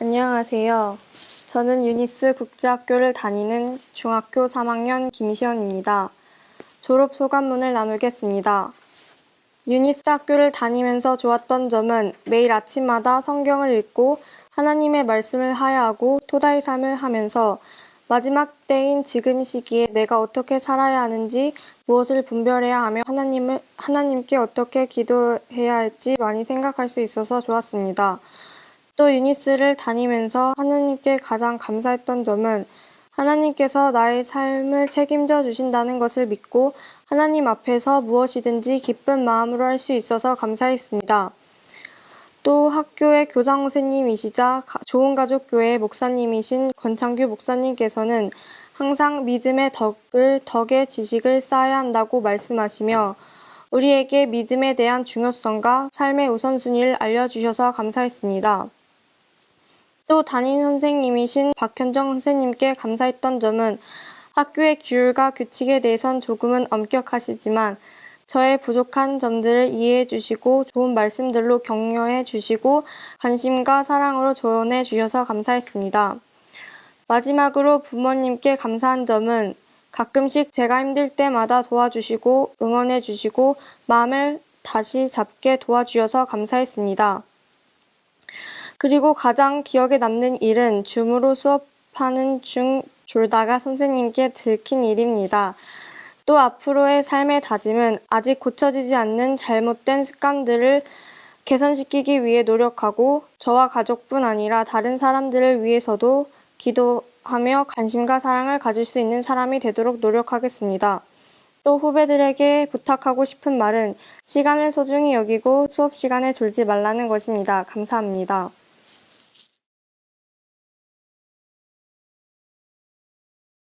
안녕하세요. 저는 유니스 국제학교를 다니는 중학교 3학년 김시연입니다. 졸업 소감문을 나누겠습니다. 유니스 학교를 다니면서 좋았던 점은 매일 아침마다 성경을 읽고 하나님의 말씀을 하야하고 토다의 삶을 하면서 마지막 때인 지금 시기에 내가 어떻게 살아야 하는지 무엇을 분별해야 하며 하나님을 하나님께 어떻게 기도해야 할지 많이 생각할 수 있어서 좋았습니다. 또 유니스를 다니면서 하나님께 가장 감사했던 점은 하나님께서 나의 삶을 책임져 주신다는 것을 믿고 하나님 앞에서 무엇이든지 기쁜 마음으로 할 수 있어서 감사했습니다. 또 학교의 교장 선생님이시자 가- 좋은 가족 교회 목사님이신 권창규 목사님께서는 항상 믿음의 덕을 덕의 지식을 쌓아야 한다고 말씀하시며 우리에게 믿음에 대한 중요성과 삶의 우선순위를 알려주셔서 감사했습니다. 또 담임 선생님이신 박현정 선생님께 감사했던 점은 학교의 규율과 규칙에 대해선 조금은 엄격하시지만 저의 부족한 점들을 이해해 주시고 좋은 말씀들로 격려해 주시고 관심과 사랑으로 조언해 주셔서 감사했습니다. 마지막으로 부모님께 감사한 점은 가끔씩 제가 힘들 때마다 도와주시고 응원해 주시고 마음을 다시 잡게 도와주셔서 감사했습니다. 그리고 가장 기억에 남는 일은 줌으로 수업하는 중 졸다가 선생님께 들킨 일입니다. 또 앞으로의 삶의 다짐은 아직 고쳐지지 않는 잘못된 습관들을 개선시키기 위해 노력하고 저와 가족뿐 아니라 다른 사람들을 위해서도 기도하며 관심과 사랑을 가질 수 있는 사람이 되도록 노력하겠습니다. 또 후배들에게 부탁하고 싶은 말은 시간을 소중히 여기고 수업 시간에 졸지 말라는 것입니다. 감사합니다.